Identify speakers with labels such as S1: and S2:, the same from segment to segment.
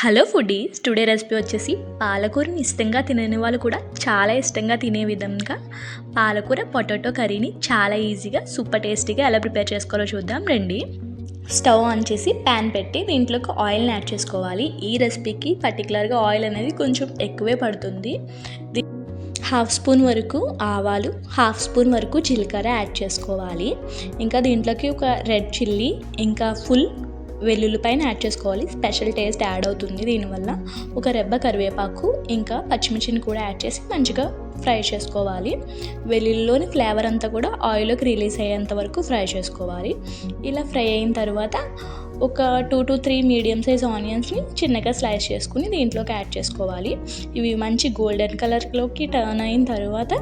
S1: Hello foodies today recipe వచ్చేసి పాలకూరని ఇష్టంగా తినని వాళ్ళు కూడా చాలా ఇష్టంగా తినే విధంగా పాలకూర పొటాటో కర్రీని చాలా ఈజీగా సూపర్ టేస్టీగా ఎలా ప్రిపేర్ చేసుకోవాలో చూద్దాం. రండి. స్టవ్ ఆన్ చేసి ప్యాన్ పెట్టి దీంట్లోకి ఆయిల్ని యాడ్ చేసుకోవాలి. ఈ రెసిపీకి పర్టికులర్గా ఆయిల్ అనేది కొంచెం ఎక్కువే పడుతుంది. హాఫ్ స్పూన్ వరకు ఆవాలు హాఫ్ స్పూన్ వరకు జీలకర్ర యాడ్ చేసుకోవాలి. ఇంకా దీంట్లోకి ఒక రెడ్ చిల్లీ ఇంకా ఫుల్ వెల్లుల్లిపైన యాడ్ చేసుకోవాలి. స్పెషల్ టేస్ట్ యాడ్ అవుతుంది దీనివల్ల. ఒక రెబ్బ కరివేపాకు ఇంకా పచ్చిమిర్చిని కూడా యాడ్ చేసి మంచిగా ఫ్రై చేసుకోవాలి. వెల్లుల్లిలోని ఫ్లేవర్ అంతా కూడా ఆయిల్లోకి రిలీజ్ అయ్యేంత వరకు ఫ్రై చేసుకోవాలి. ఇలా ఫ్రై అయిన తర్వాత ఒక two to three medium size ఆనియన్స్ని చిన్నగా స్లైస్ చేసుకుని దీంట్లోకి యాడ్ చేసుకోవాలి. ఇవి మంచి గోల్డెన్ కలర్లోకి టర్న్ అయిన తర్వాత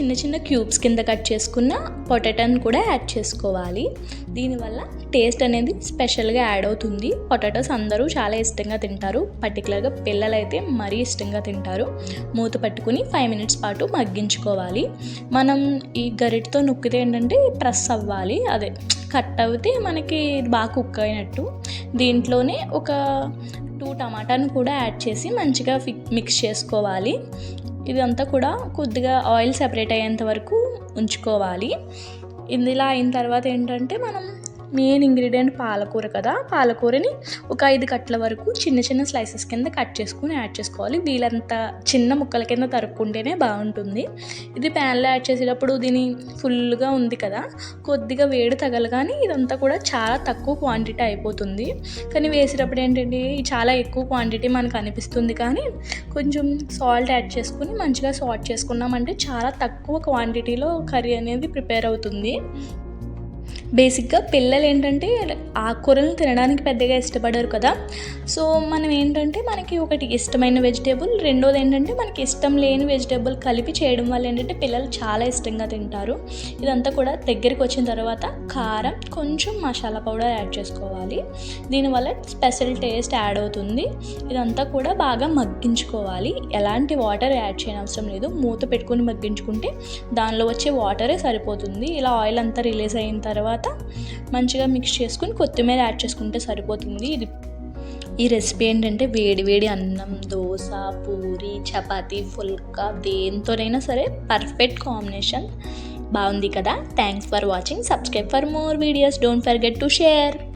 S1: చిన్న చిన్న క్యూబ్స్ కింద కట్ చేసుకున్న పొటాటోని కూడా యాడ్ చేసుకోవాలి. దీనివల్ల టేస్ట్ అనేది స్పెషల్గా యాడ్ అవుతుంది. పొటాటోస్ అందరూ చాలా ఇష్టంగా తింటారు. పర్టికులర్గా పిల్లలైతే మరీ ఇష్టంగా తింటారు. మూత పట్టుకుని ఫైవ్ మినిట్స్ పాటు మగ్గించుకోవాలి. మనం ఈ గరిటతో నొక్కితే ఏంటంటే ప్రెస్ అవ్వాలి. అదే కట్ అవుతే మనకి బాగా కుక్ అయినట్టు. దీంట్లోనే ఒక టూ టమాటాను కూడా యాడ్ చేసి మంచిగా ఫిక్ మిక్స్ చేసుకోవాలి. ఇదంతా కూడా కొద్దిగా ఆయిల్ సెపరేట్ అయ్యేంత వరకు ఉంచుకోవాలి. ఇందులో అయిన తర్వాత ఏంటంటే మనం మెయిన్ ఇంగ్రీడియంట్ పాలకూర కదా. పాలకూరని ఒక ఐదు కట్ల వరకు చిన్న చిన్న స్లైసెస్ కింద కట్ చేసుకుని యాడ్ చేసుకోవాలి. వీలంత చిన్న ముక్కల కింద తరుక్కుంటేనే బాగుంటుంది. ఇది ప్యాన్లో యాడ్ చేసేటప్పుడు దీని ఫుల్గా ఉంది కదా. కొద్దిగా వేడి తగలగానే ఇదంతా కూడా చాలా తక్కువ క్వాంటిటీ అయిపోతుంది. కానీ వేసేటప్పుడు ఏంటంటే చాలా ఎక్కువ క్వాంటిటీ మనకు అనిపిస్తుంది కానీ కొంచెం సాల్ట్ యాడ్ చేసుకుని మంచిగా సాల్ట్ చేసుకున్నామంటే చాలా తక్కువ క్వాంటిటీలో కర్రీ అనేది ప్రిపేర్ అవుతుంది. బేసిక్గా పిల్లలు ఏంటంటే ఆకుకూరలను తినడానికి పెద్దగా ఇష్టపడరు కదా. సో మనం ఏంటంటే మనకి ఒకటి ఇష్టమైన వెజిటేబుల్ రెండోది ఏంటంటే మనకి ఇష్టం లేని వెజిటేబుల్ కలిపి చేయడం వల్ల ఏంటంటే పిల్లలు చాలా ఇష్టంగా తింటారు. ఇదంతా కూడా దగ్గరికి వచ్చిన తర్వాత కారం కొంచెం మసాలా పౌడర్ యాడ్ చేసుకోవాలి. దీనివల్ల స్పెషల్ టేస్ట్ యాడ్ అవుతుంది. ఇదంతా కూడా బాగా మగ్గించుకోవాలి. ఎలాంటి వాటర్ యాడ్ చేయనవసరం లేదు. మూత పెట్టుకుని మగ్గించుకుంటే దానిలో వచ్చే వాటరే సరిపోతుంది. ఇలా ఆయిల్ అంతా రిలీజ్ అయిన తర్వాత తర్వాత మంచిగా మిక్స్ చేసుకుని కొత్తిమీర యాడ్ చేసుకుంటే సరిపోతుంది. ఇది ఈ రెసిపీ ఏంటంటే వేడి వేడి అన్నం దోశ పూరి చపాతీ ఫుల్కా దేంతోనైనా సరే పర్ఫెక్ట్ కాంబినేషన్ బాగుంది కదా? Thanks for watching subscribe for more videos don't forget to share